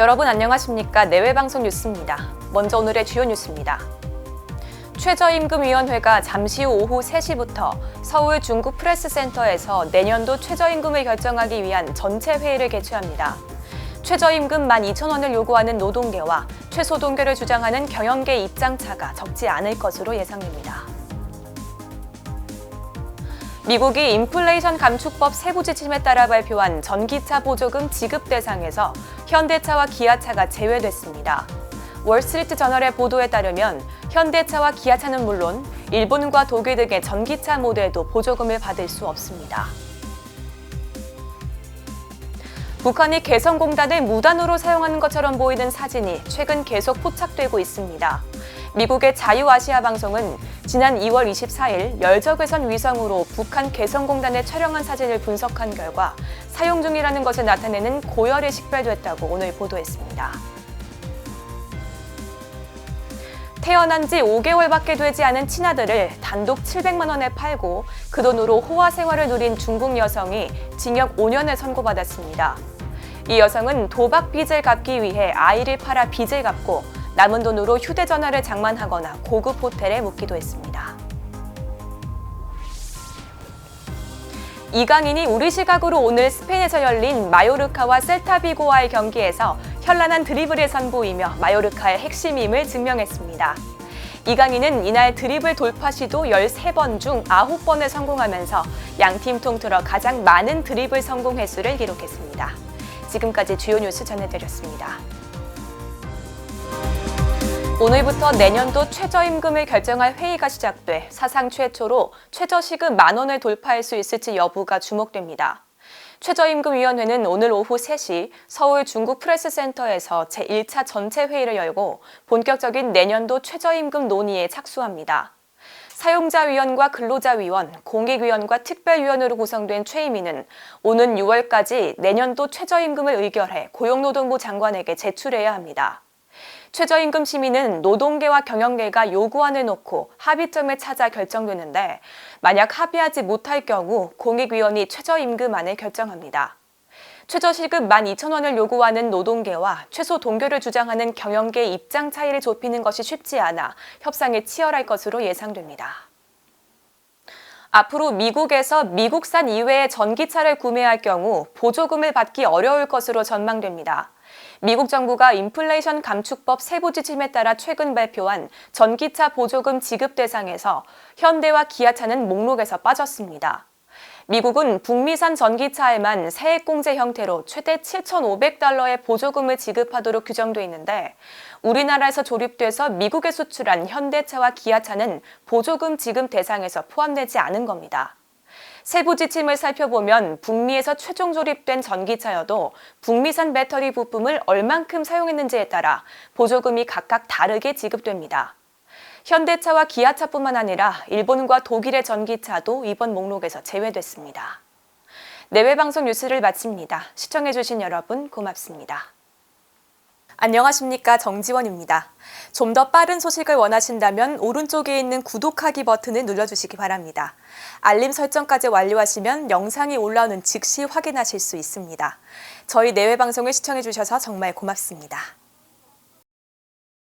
여러분 안녕하십니까? 내외방송 뉴스입니다. 먼저 오늘의 주요 뉴스입니다. 최저임금위원회가 잠시 후 오후 3시부터 서울 중구 프레스센터에서 내년도 최저임금을 결정하기 위한 전체 회의를 개최합니다. 최저임금 12,000원을 요구하는 노동계와 최소 동결을 주장하는 경영계 입장차가 적지 않을 것으로 예상됩니다. 미국이 인플레이션 감축법 세부 지침에 따라 발표한 전기차 보조금 지급 대상에서 현대차와 기아차가 제외됐습니다. 월스트리트 저널의 보도에 따르면 현대차와 기아차는 물론 일본과 독일 등의 전기차 모델도 보조금을 받을 수 없습니다. 북한이 개성공단을 무단으로 사용하는 것처럼 보이는 사진이 최근 계속 포착되고 있습니다. 미국의 자유아시아 방송은 지난 2월 24일 열적외선 위성으로 북한 개성공단에 촬영한 사진을 분석한 결과 사용 중이라는 것을 나타내는 고열이 식별됐다고 오늘 보도했습니다. 태어난 지 5개월밖에 되지 않은 친아들을 단독 700만 원에 팔고 그 돈으로 호화 생활을 누린 중국 여성이 징역 5년을 선고받았습니다. 이 여성은 도박 빚을 갚기 위해 아이를 팔아 빚을 갚고 남은 돈으로 휴대전화를 장만하거나 고급 호텔에 묵기도 했습니다. 이강인이 우리 시각으로 오늘 스페인에서 열린 마요르카와 셀타비고와의 경기에서 현란한 드리블을 선보이며 마요르카의 핵심임을 증명했습니다. 이강인은 이날 드리블 돌파 시도 13번 중 9번을 성공하면서 양팀 통틀어 가장 많은 드리블 성공 횟수를 기록했습니다. 지금까지 주요 뉴스 전해드렸습니다. 오늘부터 내년도 최저임금을 결정할 회의가 시작돼 사상 최초로 최저시급 만 원을 돌파할 수 있을지 여부가 주목됩니다. 최저임금위원회는 오늘 오후 3시 서울 중구 프레스센터에서 제1차 전체 회의를 열고 본격적인 내년도 최저임금 논의에 착수합니다. 사용자위원과 근로자위원, 공익위원과 특별위원으로 구성된 최임위는 오는 6월까지 내년도 최저임금을 의결해 고용노동부 장관에게 제출해야 합니다. 최저임금 심의는 노동계와 경영계가 요구안을 놓고 합의점을 찾아 결정되는데 만약 합의하지 못할 경우 공익위원이 최저임금안을 결정합니다. 최저시급 12,000원을 요구하는 노동계와 최소 동결을 주장하는 경영계 입장 차이를 좁히는 것이 쉽지 않아 협상에 치열할 것으로 예상됩니다. 앞으로 미국에서 미국산 이외의 전기차를 구매할 경우 보조금을 받기 어려울 것으로 전망됩니다. 미국 정부가 인플레이션 감축법 세부 지침에 따라 최근 발표한 전기차 보조금 지급 대상에서 현대와 기아차는 목록에서 빠졌습니다. 미국은 북미산 전기차에만 세액공제 형태로 최대 7,500달러의 보조금을 지급하도록 규정돼 있는데 우리나라에서 조립돼서 미국에 수출한 현대차와 기아차는 보조금 지급 대상에서 포함되지 않은 겁니다. 세부 지침을 살펴보면 북미에서 최종 조립된 전기차여도 북미산 배터리 부품을 얼만큼 사용했는지에 따라 보조금이 각각 다르게 지급됩니다. 현대차와 기아차뿐만 아니라 일본과 독일의 전기차도 이번 목록에서 제외됐습니다. 내외 방송 뉴스를 마칩니다. 시청해주신 여러분 고맙습니다. 안녕하십니까 정지원입니다. 좀 더 빠른 소식을 원하신다면 오른쪽에 있는 구독하기 버튼을 눌러주시기 바랍니다. 알림 설정까지 완료하시면 영상이 올라오는 즉시 확인하실 수 있습니다. 저희 내외 방송을 시청해주셔서 정말 고맙습니다.